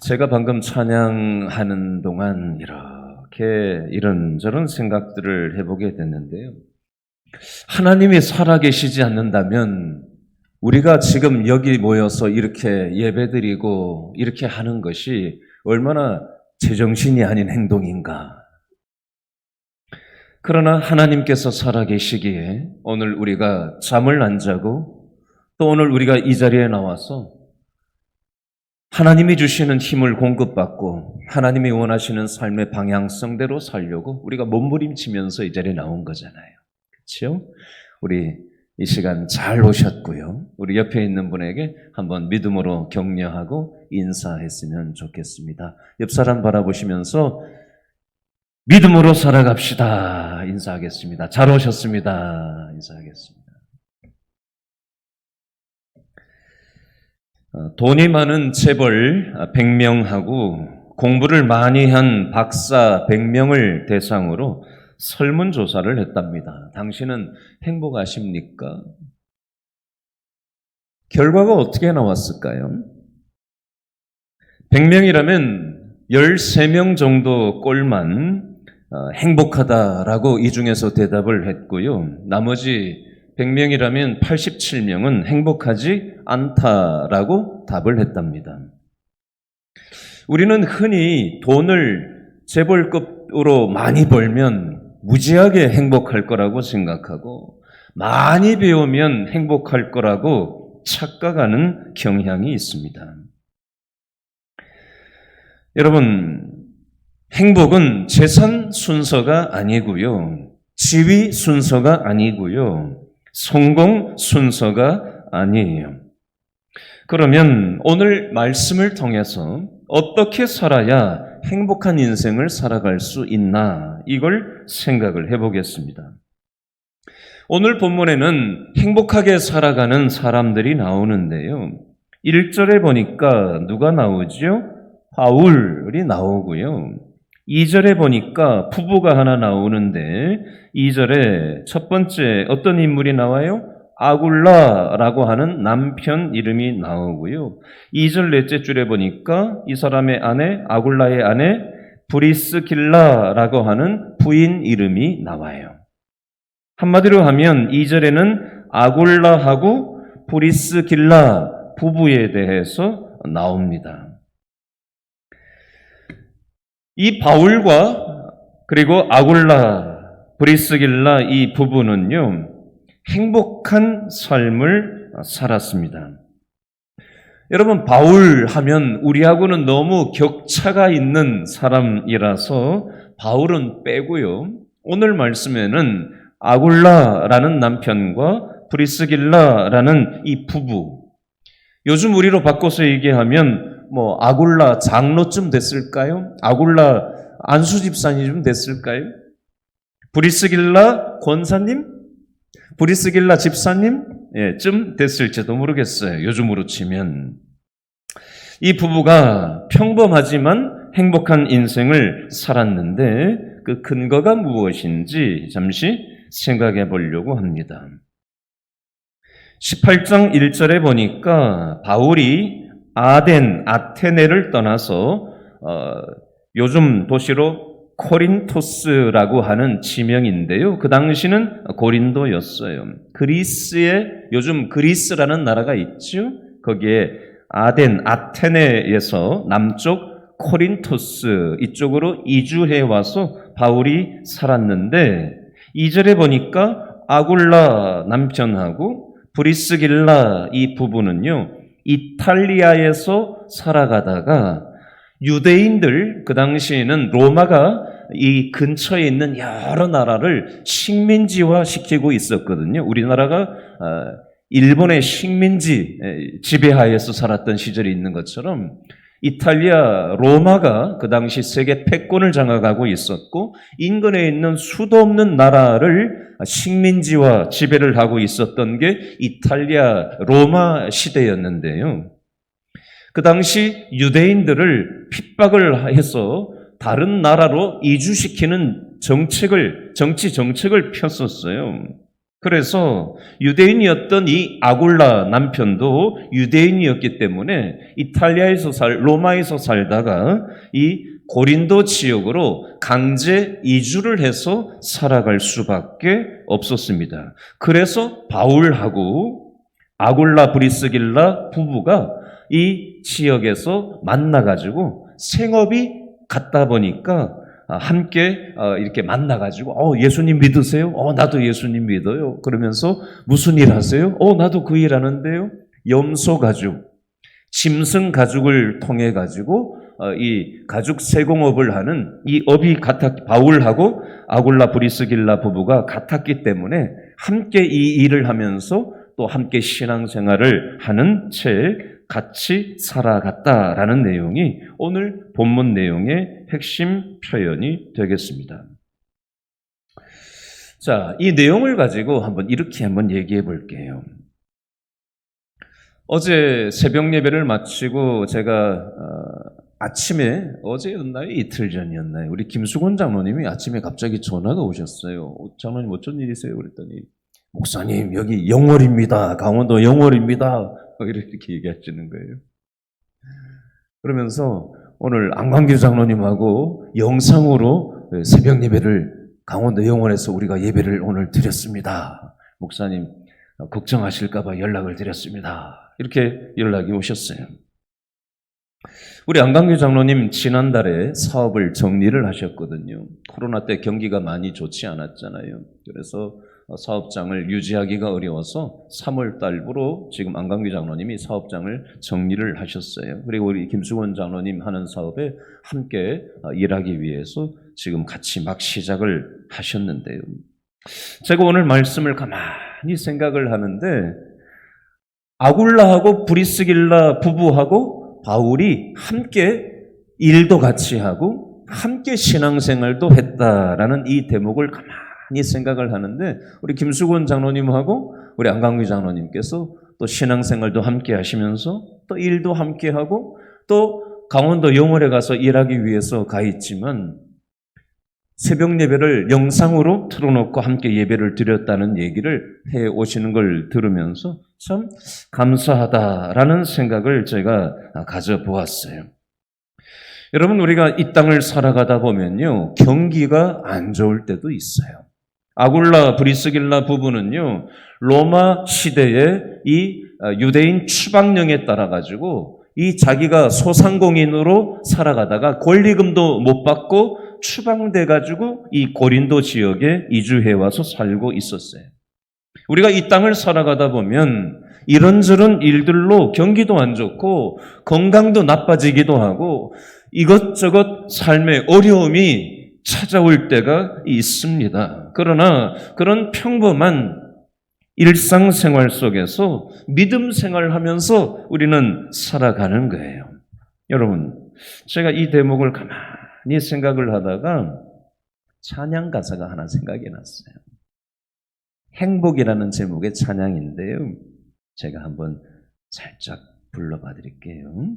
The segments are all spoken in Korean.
제가 방금 찬양하는 동안 이렇게 이런저런 생각들을 해보게 됐는데요. 하나님이 살아계시지 않는다면 우리가 지금 여기 모여서 이렇게 예배드리고 이렇게 하는 것이 얼마나 제정신이 아닌 행동인가. 그러나 하나님께서 살아계시기에 오늘 우리가 잠을 안 자고 또 오늘 우리가 이 자리에 나와서 하나님이 주시는 힘을 공급받고 하나님이 원하시는 삶의 방향성대로 살려고 우리가 몸부림치면서 이 자리에 나온 거잖아요. 그렇죠? 우리 이 시간 잘 오셨고요. 우리 옆에 있는 분에게 한번 믿음으로 격려하고 인사했으면 좋겠습니다. 옆 사람 바라보시면서 믿음으로 살아갑시다. 인사하겠습니다. 잘 오셨습니다. 인사하겠습니다. 돈이 많은 재벌 100명하고 공부를 많이 한 박사 100명을 대상으로 설문조사를 했답니다. 당신은 행복하십니까? 결과가 어떻게 나왔을까요? 100명이라면 13명 정도 꼴만 어, 행복하다라고 이 중에서 대답을 했고요. 나머지 100명이라면 87명은 행복하지 않다라고 답을 했답니다. 우리는 흔히 돈을 재벌급으로 많이 벌면 무지하게 행복할 거라고 생각하고 많이 배우면 행복할 거라고 착각하는 경향이 있습니다. 여러분, 행복은 재산 순서가 아니고요. 지위 순서가 아니고요. 성공 순서가 아니에요. 그러면 오늘 말씀을 통해서 어떻게 살아야 행복한 인생을 살아갈 수 있나 이걸 생각을 해보겠습니다. 오늘 본문에는 행복하게 살아가는 사람들이 나오는데요. 1절에 보니까 누가 나오죠? 바울이 나오고요. 2절에 보니까 부부가 하나 나오는데 2절에 첫 번째 어떤 인물이 나와요? 아굴라라고 하는 남편 이름이 나오고요. 2절 넷째 줄에 보니까 이 사람의 아내 아굴라의 아내 브리스길라라고 하는 부인 이름이 나와요. 한마디로 하면 2절에는 아굴라하고 브리스길라 부부에 대해서 나옵니다. 이 바울과 그리고 아굴라, 브리스길라 이 부부는요, 행복한 삶을 살았습니다. 여러분, 바울 하면 우리하고는 너무 격차가 있는 사람이라서 바울은 빼고요. 오늘 말씀에는 아굴라라는 남편과 브리스길라라는 이 부부. 요즘 우리로 바꿔서 얘기하면 뭐 아굴라 장로쯤 됐을까요? 아굴라 안수 집사님 됐을까요? 브리스길라 권사님? 브리스길라 집사님? 예, 쯤 됐을지도 모르겠어요. 요즘으로 치면. 이 부부가 평범하지만 행복한 인생을 살았는데 그 근거가 무엇인지 잠시 생각해 보려고 합니다. 18장 1절에 보니까 바울이 아덴, 아테네를 떠나서 어, 요즘 도시로 코린토스라고 하는 지명인데요. 그 당시는 고린도였어요. 그리스에 요즘 그리스라는 나라가 있죠. 거기에 아덴, 아테네에서 남쪽 코린토스 이쪽으로 이주해 와서 바울이 살았는데 2절에 보니까 아굴라 남편하고 브리스길라 이 부부는요. 이탈리아에서 살아가다가 유대인들 그 당시에는 로마가 이 근처에 있는 여러 나라를 식민지화 시키고 있었거든요. 우리나라가 일본의 식민지 지배하에서 살았던 시절이 있는 것처럼 이탈리아 로마가 그 당시 세계 패권을 장악하고 있었고 인근에 있는 수도 없는 나라를 식민지와 지배를 하고 있었던 게 이탈리아 로마 시대였는데요. 그 당시 유대인들을 핍박을 해서 다른 나라로 이주시키는 정책을, 정치 정책을 폈었어요. 그래서 유대인이었던 이 아굴라 남편도 유대인이었기 때문에 이탈리아에서 살, 로마에서 살다가 이 고린도 지역으로 강제 이주를 해서 살아갈 수밖에 없었습니다. 그래서 바울하고 아굴라 브리스길라 부부가 이 지역에서 만나가지고 생업이 같다 보니까 아, 함께 어, 이렇게 만나가지고 어, 예수님 믿으세요? 어, 나도 예수님 믿어요. 그러면서 무슨 일 하세요? 어, 나도 그 일 하는데요. 염소 가죽, 짐승 가죽을 통해 가지고 어, 이 가죽 세공업을 하는 이 업이 같았 바울하고 아굴라 브리스길라 부부가 같았기 때문에 함께 이 일을 하면서 또 함께 신앙생활을 하는 채 같이 살아갔다라는 내용이 오늘 본문 내용의 핵심 표현이 되겠습니다. 자, 이 내용을 가지고 한번 이렇게 한번 얘기해 볼게요. 어제 새벽 예배를 마치고 제가 어, 아침에 어제였나요? 이틀 전이었나요? 우리 김수곤 장로님이 아침에 갑자기 전화가 오셨어요. 어, 장로님 어쩐 일이세요? 그랬더니 목사님 여기 영월입니다. 강원도 영월입니다. 이렇게 얘기하시는 거예요. 그러면서 오늘 안광규 장로님하고 영상으로 새벽 예배를 강원도 영월에서 우리가 예배를 오늘 드렸습니다. 목사님 어, 걱정하실까봐 연락을 드렸습니다. 이렇게 연락이 오셨어요. 우리 안강규 장로님 지난달에 사업을 정리를 하셨거든요. 코로나 때 경기가 많이 좋지 않았잖아요. 그래서 사업장을 유지하기가 어려워서 3월 달부로 지금 안강규 장로님이 사업장을 정리를 하셨어요. 그리고 우리 김수건 장로님 하는 사업에 함께 일하기 위해서 지금 같이 막 시작을 하셨는데요. 제가 오늘 말씀을 가만히 생각을 하는데 아굴라하고 브리스길라 부부하고 바울이 함께 일도 같이 하고 함께 신앙생활도 했다라는 이 대목을 가만히 생각을 하는데 우리 김수곤 장로님하고 우리 안강규 장로님께서 또 신앙생활도 함께 하시면서 또 일도 함께 하고 또 강원도 영월에 가서 일하기 위해서 가 있지만 새벽 예배를 영상으로 틀어놓고 함께 예배를 드렸다는 얘기를 해 오시는 걸 들으면서 참 감사하다라는 생각을 제가 가져보았어요. 여러분, 우리가 이 땅을 살아가다 보면요, 경기가 안 좋을 때도 있어요. 아굴라 브리스길라 부부는요, 로마 시대에 이 유대인 추방령에 따라 가지고 이 자기가 소상공인으로 살아가다가 권리금도 못 받고 추방돼 가지고 이 고린도 지역에 이주해 와서 살고 있었어요. 우리가 이 땅을 살아가다 보면 이런저런 일들로 경기도 안 좋고 건강도 나빠지기도 하고 이것저것 삶의 어려움이 찾아올 때가 있습니다. 그러나 그런 평범한 일상생활 속에서 믿음 생활하면서 우리는 살아가는 거예요. 여러분, 제가 이 대목을 가만히 생각을 하다가 찬양 가사가 하나 생각이 났어요. 행복이라는 제목의 찬양인데요. 제가 한번 살짝 불러봐 드릴게요.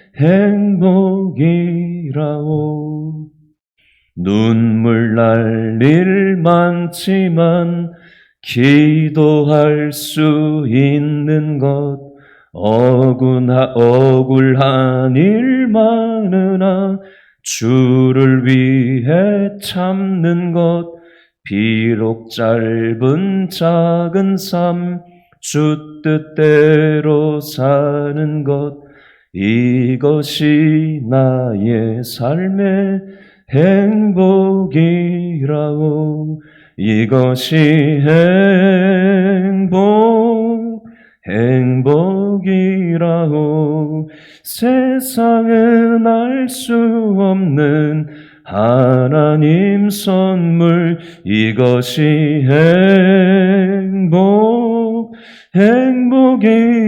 행복이라오. 눈물 날 일 많지만 기도할 수 있는 것 억울하, 억울한 일 많으나 주를 위해 참는 것 비록 짧은 작은 삶 주 뜻대로 사는 것 이것이 나의 삶의 행복이라오. 이것이 행복 행복이라오. 세상은 알 수 없는 하나님 선물. 이것이 행복 행복이라오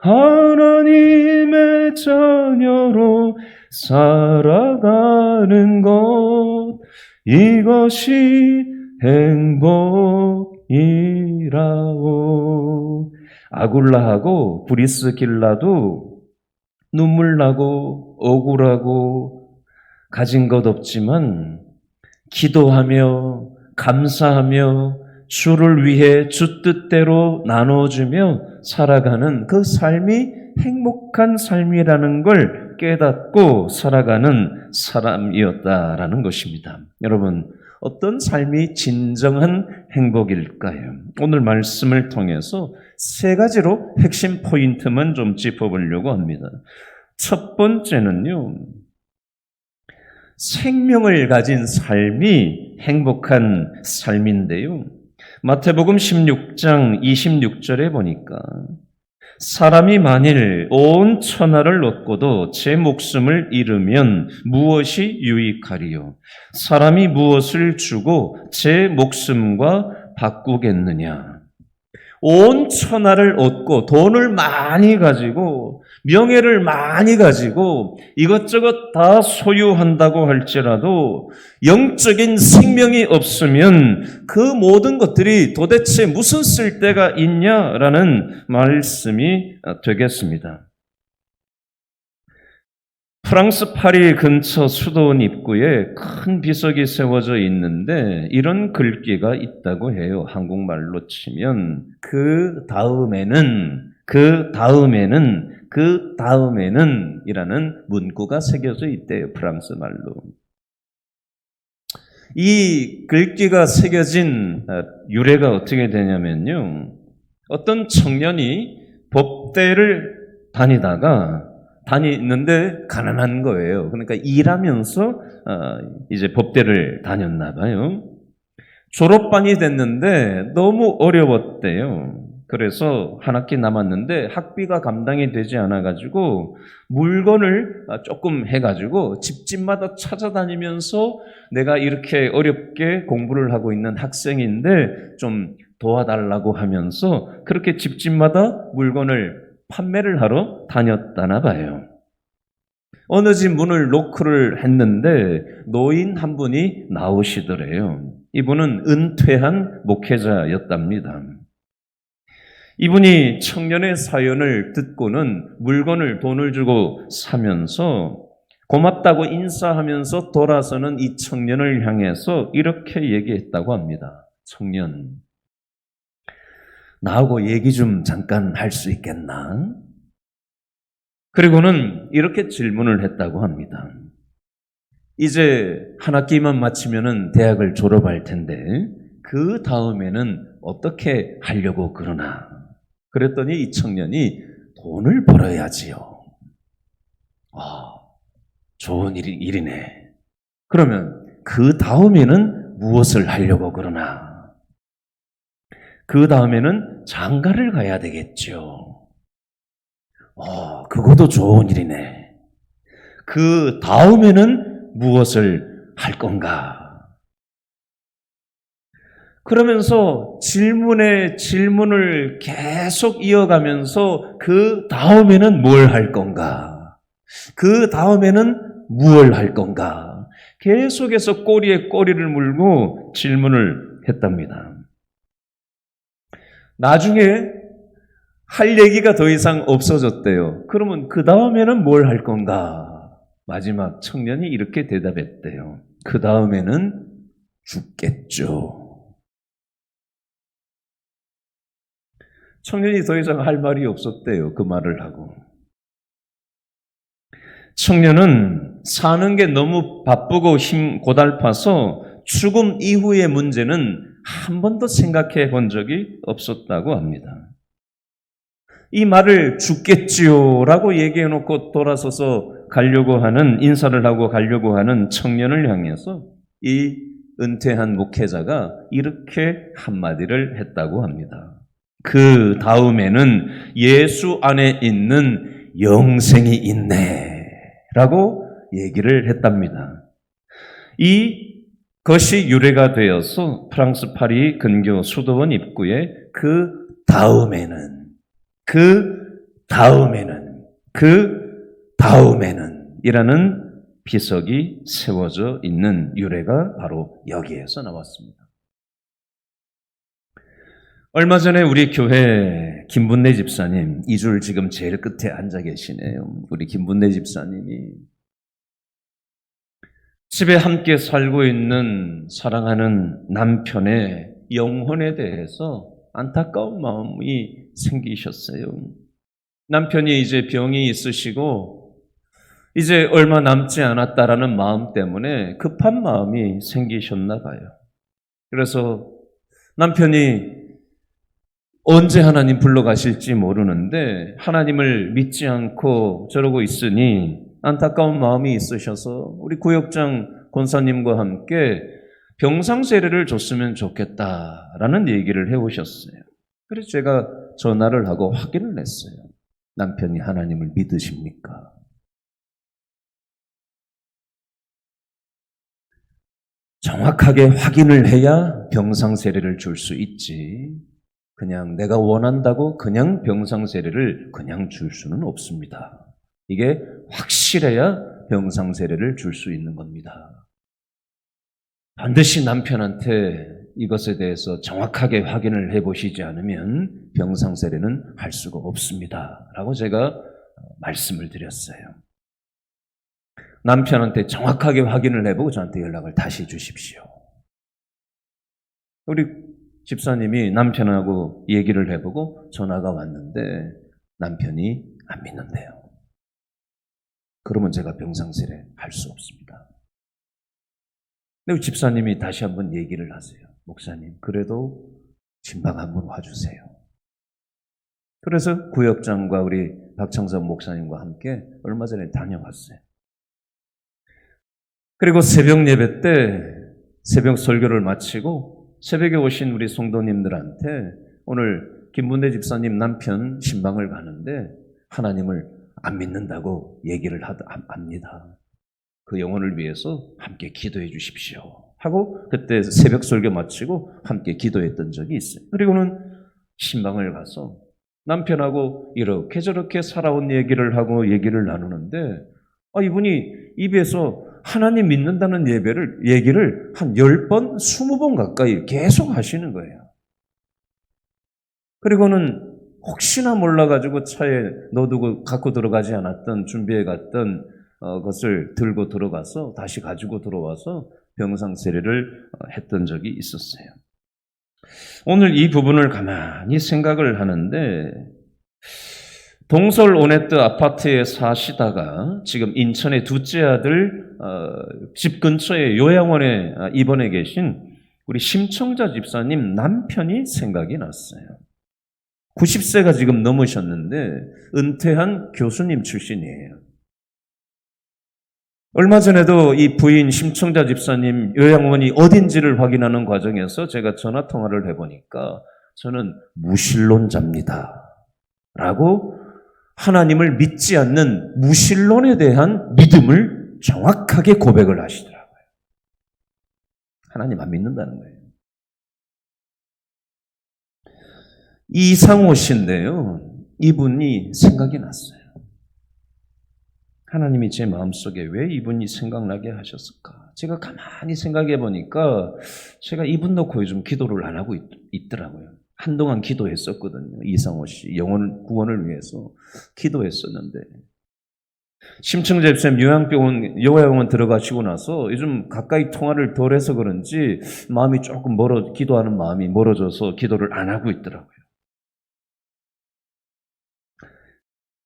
하나님의 자녀로 살아가는 것 이것이 행복이라오 아굴라하고 브리스길라도 눈물 나고 억울하고 가진 것 없지만 기도하며 감사하며 주를 위해 주 뜻대로 나눠주며 살아가는 그 삶이 행복한 삶이라는 걸 깨닫고 살아가는 사람이었다라는 것입니다. 여러분, 어떤 삶이 진정한 행복일까요? 오늘 말씀을 통해서 세 가지로 핵심 포인트만 좀 짚어보려고 합니다. 첫 번째는요, 생명을 가진 삶이 행복한 삶인데요. 마태복음 16장 26절에 보니까 사람이 만일 온 천하를 얻고도 제 목숨을 잃으면 무엇이 유익하리요? 사람이 무엇을 주고 제 목숨과 바꾸겠느냐? 온 천하를 얻고 돈을 많이 가지고 명예를 많이 가지고 이것저것 다 소유한다고 할지라도 영적인 생명이 없으면 그 모든 것들이 도대체 무슨 쓸데가 있냐라는 말씀이 되겠습니다. 프랑스 파리 근처 수도원 입구에 큰 비석이 세워져 있는데 이런 글귀가 있다고 해요. 한국말로 치면 그 다음에는 그 다음에는 그 다음에는 이라는 문구가 새겨져 있대요. 프랑스 말로. 이 글귀가 새겨진 유래가 어떻게 되냐면요. 어떤 청년이 법대를 다니다가 다니는데 가난한 거예요. 그러니까 일하면서 이제 법대를 다녔나 봐요. 졸업반이 됐는데 너무 어려웠대요. 그래서 한 학기 남았는데 학비가 감당이 되지 않아가지고 물건을 조금 해가지고 집집마다 찾아다니면서 내가 이렇게 어렵게 공부를 하고 있는 학생인데 좀 도와달라고 하면서 그렇게 집집마다 물건을 판매를 하러 다녔다나 봐요. 어느 집 문을 노크를 했는데 노인 한 분이 나오시더래요. 이분은 은퇴한 목회자였답니다. 이분이 청년의 사연을 듣고는 물건을 돈을 주고 사면서 고맙다고 인사하면서 돌아서는 이 청년을 향해서 이렇게 얘기했다고 합니다. 청년, 나하고 얘기 좀 잠깐 할 수 있겠나? 그리고는 이렇게 질문을 했다고 합니다. 이제 한 학기만 마치면은 대학을 졸업할 텐데 그 다음에는 어떻게 하려고 그러나? 그랬더니 이 청년이 돈을 벌어야지요. 아, 좋은 일이, 일이네. 그러면 그 다음에는 무엇을 하려고 그러나? 그 다음에는 장가를 가야 되겠죠. 어, 그것도 좋은 일이네. 그 다음에는 무엇을 할 건가? 그러면서 질문에 질문을 계속 이어가면서 그 다음에는 뭘 할 건가? 그 다음에는 무엇을 할 건가? 계속해서 꼬리에 꼬리를 물고 질문을 했답니다. 나중에 할 얘기가 더 이상 없어졌대요. 그러면 그 다음에는 뭘 할 건가? 마지막 청년이 이렇게 대답했대요. 그 다음에는 죽겠죠. 청년이 더 이상 할 말이 없었대요. 그 말을 하고. 청년은 사는 게 너무 바쁘고 힘 고달파서 죽음 이후의 문제는 한 번도 생각해 본 적이 없었다고 합니다. 이 말을 죽겠지요 라고 얘기해 놓고 돌아서서 가려고 하는 인사를 하고 가려고 하는 청년을 향해서 이 은퇴한 목회자가 이렇게 한마디를 했다고 합니다. 그 다음에는 예수 안에 있는 영생이 있네. 라고 얘기를 했답니다. 이 것이 유래가 되어서 프랑스 파리 근교 수도원 입구에 그 다음에는 그 다음에는 그 다음에는 이라는 비석이 세워져 있는 유래가 바로 여기에서 나왔습니다. 얼마 전에 우리 교회 김분내 집사님, 이 줄 지금 제일 끝에 앉아 계시네요. 우리 김분내 집사님이 집에 함께 살고 있는 사랑하는 남편의 영혼에 대해서 안타까운 마음이 생기셨어요. 남편이 이제 병이 있으시고 이제 얼마 남지 않았다라는 마음 때문에 급한 마음이 생기셨나 봐요. 그래서 남편이 언제 하나님 불러가실지 모르는데 하나님을 믿지 않고 저러고 있으니 안타까운 마음이 있으셔서 우리 구역장 권사님과 함께 병상 세례를 줬으면 좋겠다라는 얘기를 해오셨어요. 그래서 제가 전화를 하고 확인을 했어요. 남편이 하나님을 믿으십니까? 정확하게 확인을 해야 병상 세례를 줄 수 있지. 그냥 내가 원한다고 그냥 병상세례를 그냥 줄 수는 없습니다. 이게 확실해야 병상세례를 줄 수 있는 겁니다. 반드시 남편한테 이것에 대해서 정확하게 확인을 해 보시지 않으면 병상세례는 할 수가 없습니다. 라고 제가 말씀을 드렸어요. 남편한테 정확하게 확인을 해보고 저한테 연락을 다시 주십시오. 우리 집사님이 남편하고 얘기를 해보고 전화가 왔는데 남편이 안 믿는데요. 그러면 제가 병상세례 할수 없습니다. 근데 집사님이 다시 한번 얘기를 하세요. 목사님, 그래도 진방 한번 와주세요. 그래서 구역장과 우리 박창선 목사님과 함께 얼마 전에 다녀왔어요. 그리고 새벽 예배 때 새벽 설교를 마치고 새벽에 오신 우리 성도님들한테 오늘 김문대 집사님 남편 신방을 가는데 하나님을 안 믿는다고 얘기를 합니다. 그 영혼을 위해서 함께 기도해 주십시오. 하고 그때 새벽 설교 마치고 함께 기도했던 적이 있어요. 그리고는 신방을 가서 남편하고 이렇게 저렇게 살아온 얘기를 하고 얘기를 나누는데 아, 이분이 입에서 하나님 믿는다는 예배를, 얘기를 한 10번, 20번 가까이 계속 하시는 거예요. 그리고는 혹시나 몰라가지고 차에 넣어두고 갖고 들어가지 않았던, 준비해 갔던 어, 것을 들고 들어가서 다시 가지고 들어와서 병상 세례를 어, 했던 적이 있었어요. 오늘 이 부분을 가만히 생각을 하는데 동설 오네트 아파트에 사시다가 지금 인천의 둘째 아들 어, 집 근처에 요양원에 입원해 계신 우리 심청자 집사님 남편이 생각이 났어요. 90세가 지금 넘으셨는데 은퇴한 교수님 출신이에요. 얼마 전에도 이 부인 심청자 집사님 요양원이 어딘지를 확인하는 과정에서 제가 전화 통화를 해보니까 저는 무신론자입니다. 라고 하나님을 믿지 않는 무신론에 대한 믿음을 정확하게 고백을 하시더라고요. 하나님 안 믿는다는 거예요. 이상호 씨인데요. 이분이 생각이 났어요. 하나님이 제 마음속에 왜 이분이 생각나게 하셨을까? 제가 가만히 생각해 보니까 제가 이분 놓고 요즘 기도를 안 하고 있, 더라고요 한동안 기도했었거든요. 이상호 씨 영혼 구원을 위해서 기도했었는데 심층재 집사님 요양병원 요양원 들어가시고 나서 요즘 가까이 통화를 덜 해서 그런지 마음이 조금 멀어 기도하는 마음이 멀어져서 기도를 안 하고 있더라고요.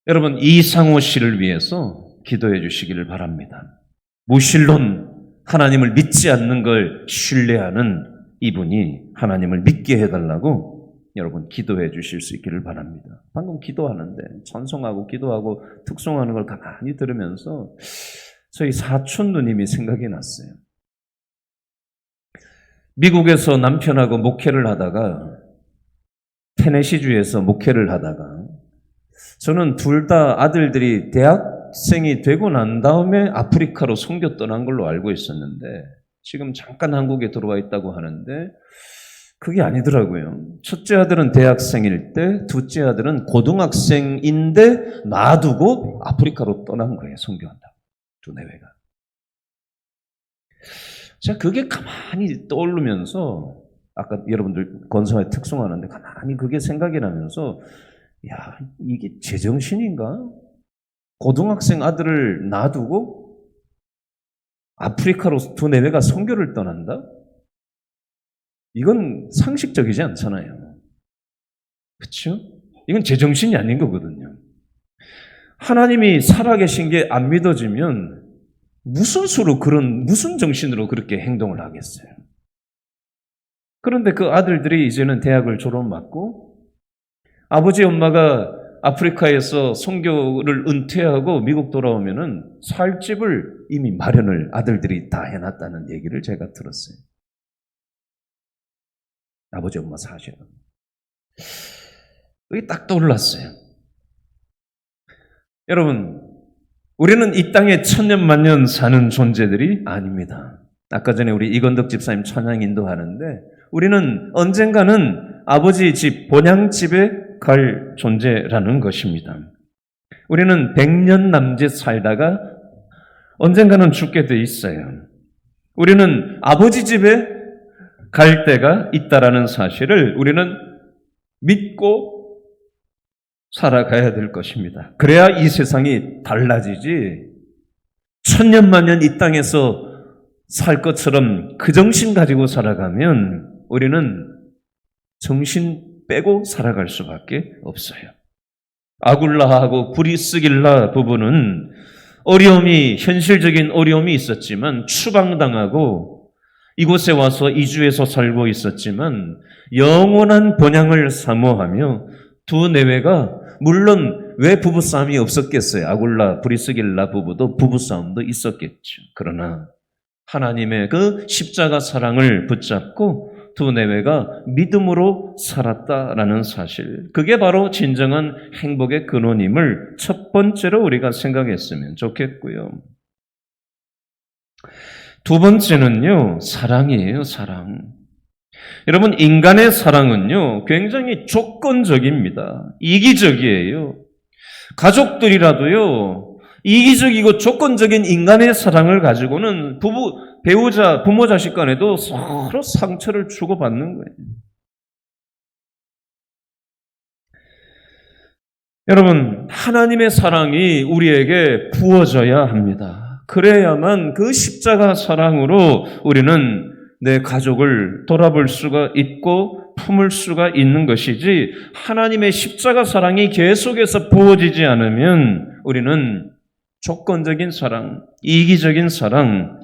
여러분 이상호 씨를 위해서 기도해 주시기를 바랍니다. 무신론 하나님을 믿지 않는 걸 신뢰하는 이분이 하나님을 믿게 해달라고 여러분 기도해 주실 수 있기를 바랍니다. 방금 기도하는데 찬송하고 기도하고 특송하는 걸 가만히 들으면서 저희 사촌 누님이 생각이 났어요. 미국에서 남편하고 목회를 하다가 테네시주에서 목회를 하다가 저는 둘 다 아들들이 대학 대학생이 되고 난 다음에 아프리카로 송교 떠난 걸로 알고 있었는데 지금 잠깐 한국에 들어와 있다고 하는데 그게 아니더라고요. 첫째 아들은 대학생일 때, 둘째 아들은 고등학생인데 놔두고 아프리카로 떠난 거예요. 송교한다고. 두 내외가. 자, 그게 가만히 떠오르면서 아까 여러분들 건성에 특송하는데 가만히 그게 생각이 나면서 야, 이게 제정신인가? 고등학생 아들을 놔두고 아프리카로 두 내외가 선교를 떠난다? 이건 상식적이지 않잖아요. 그렇죠? 이건 제정신이 아닌 거거든요. 하나님이 살아계신 게 안 믿어지면 무슨 수로 그런 무슨 정신으로 그렇게 행동을 하겠어요? 그런데 그 아들들이 이제는 대학을 졸업 맞고 아버지 엄마가 아프리카에서 선교를 은퇴하고 미국 돌아오면은 살 집을 이미 마련을 아들들이 다 해놨다는 얘기를 제가 들었어요. 아버지 엄마 사실은. 그게 딱 떠올랐어요. 여러분, 우리는 이 땅에 천년 만년 사는 존재들이 아닙니다. 아까 전에 우리 이건덕 집사님 찬양 인도하는데 우리는 언젠가는 아버지 집, 본향집에 갈 존재라는 것입니다. 우리는 백년 남짓 살다가 언젠가는 죽게 돼 있어요. 우리는 아버지 집에 갈 때가 있다라는 사실을 우리는 믿고 살아가야 될 것입니다. 그래야 이 세상이 달라지지. 천년만년 이 땅에서 살 것처럼 그 정신 가지고 살아가면 우리는 정신 빼고 살아갈 수밖에 없어요. 아굴라하고 브리스길라 부부는 어려움이 현실적인 어려움이 있었지만 추방당하고 이곳에 와서 이주해서 살고 있었지만 영원한 번향을 사모하며 두 내외가 물론 왜 부부싸움이 없었겠어요? 아굴라 브리스길라 부부도 부부싸움도 있었겠죠. 그러나 하나님의 그 십자가 사랑을 붙잡고 두 내외가 믿음으로 살았다라는 사실. 그게 바로 진정한 행복의 근원임을 첫 번째로 우리가 생각했으면 좋겠고요. 두 번째는요, 사랑이에요, 사랑. 여러분, 인간의 사랑은요, 굉장히 조건적입니다. 이기적이에요. 가족들이라도요, 이기적이고 조건적인 인간의 사랑을 가지고는 부부, 배우자, 부모 자식 간에도 서로 상처를 주고받는 거예요. 여러분, 하나님의 사랑이 우리에게 부어져야 합니다. 그래야만 그 십자가 사랑으로 우리는 내 가족을 돌아볼 수가 있고 품을 수가 있는 것이지 하나님의 십자가 사랑이 계속해서 부어지지 않으면 우리는 조건적인 사랑, 이기적인 사랑,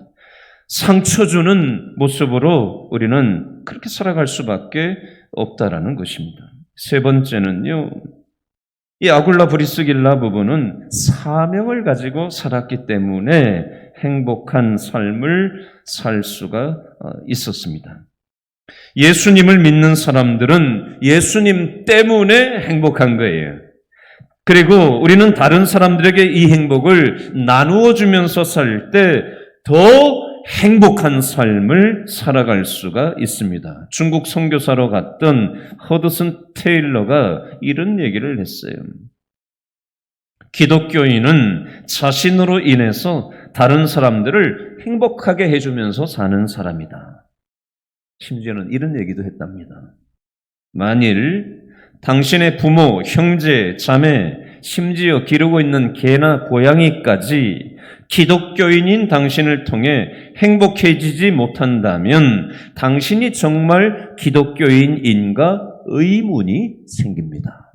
상처 주는 모습으로 우리는 그렇게 살아갈 수밖에 없다라는 것입니다. 세 번째는요, 이 아굴라 브리스길라 부부는 사명을 가지고 살았기 때문에 행복한 삶을 살 수가 어, 있었습니다. 예수님을 믿는 사람들은 예수님 때문에 행복한 거예요. 그리고 우리는 다른 사람들에게 이 행복을 나누어 주면서 살 때 더 행복한 삶을 살아갈 수가 있습니다. 중국 선교사로 갔던 허드슨 테일러가 이런 얘기를 했어요. 기독교인은 자신으로 인해서 다른 사람들을 행복하게 해주면서 사는 사람이다. 심지어는 이런 얘기도 했답니다. 만일 당신의 부모, 형제, 자매, 심지어 기르고 있는 개나 고양이까지 기독교인인 당신을 통해 행복해지지 못한다면 당신이 정말 기독교인인가 의문이 생깁니다.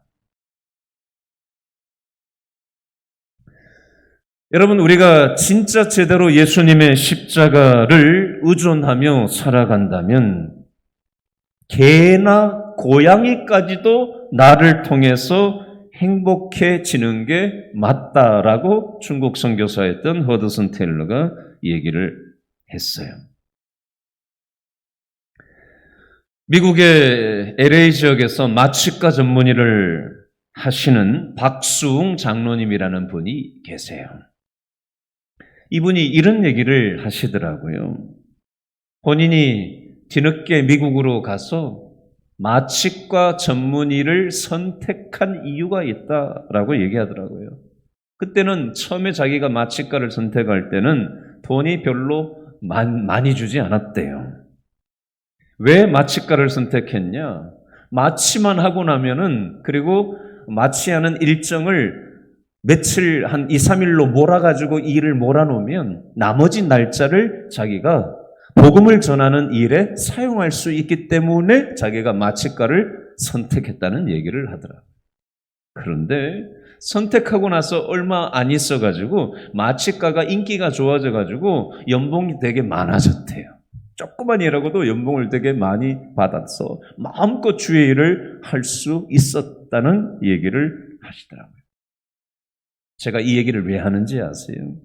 여러분, 우리가 진짜 제대로 예수님의 십자가를 의존하며 살아간다면 개나 고양이까지도 나를 통해서 행복해지는 게 맞다라고 중국 선교사였던 허드슨 테일러가 얘기를 했어요. 미국의 LA 지역에서 마취과 전문의를 하시는 박수웅 장로님이라는 분이 계세요. 이분이 이런 얘기를 하시더라고요. 본인이 뒤늦게 미국으로 가서 마취과 전문의를 선택한 이유가 있다라고 얘기하더라고요. 그때는 처음에 자기가 마취과를 선택할 때는 돈이 별로 많- 많이 주지 않았대요. 왜 마취과를 선택했냐? 마취만 하고 나면은 그리고 마취하는 일정을 며칠 한 2, 3일로 몰아가지고 일을 몰아놓으면 나머지 날짜를 자기가 복음을 전하는 일에 사용할 수 있기 때문에 자기가 마취과를 선택했다는 얘기를 하더라. 그런데 선택하고 나서 얼마 안 있어가지고 마취과가 인기가 좋아져가지고 연봉이 되게 많아졌대요. 조그만 일하고도 연봉을 되게 많이 받아서 마음껏 주의 일을 할 수 있었다는 얘기를 하시더라고요. 제가 이 얘기를 왜 하는지 아세요?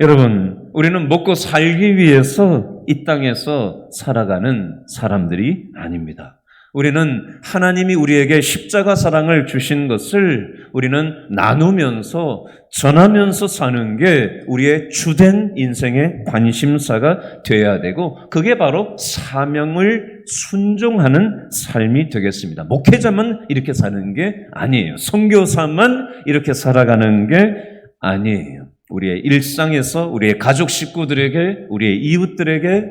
여러분, 우리는 먹고 살기 위해서 이 땅에서 살아가는 사람들이 아닙니다. 우리는 하나님이 우리에게 십자가 사랑을 주신 것을 우리는 나누면서 전하면서 사는 게 우리의 주된 인생의 관심사가 되어야 되고 그게 바로 사명을 순종하는 삶이 되겠습니다. 목회자만 이렇게 사는 게 아니에요. 선교사만 이렇게 살아가는 게 아니에요. 우리의 일상에서 우리의 가족 식구들에게 우리의 이웃들에게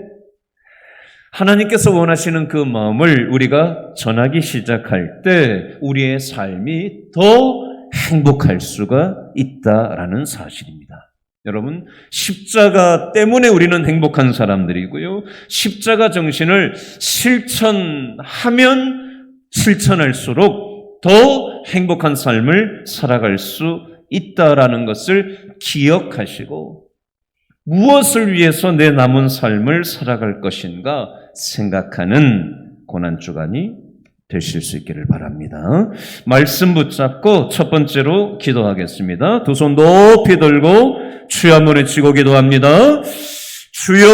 하나님께서 원하시는 그 마음을 우리가 전하기 시작할 때 우리의 삶이 더 행복할 수가 있다라는 사실입니다. 여러분, 십자가 때문에 우리는 행복한 사람들이고요. 십자가 정신을 실천하면 실천할수록 더 행복한 삶을 살아갈 수 있다라는 것을 기억하시고 무엇을 위해서 내 남은 삶을 살아갈 것인가 생각하는 고난주간이 되실 수 있기를 바랍니다. 말씀 붙잡고 첫 번째로 기도하겠습니다. 두 손 높이 들고 한번 외치고 기도합니다. 주여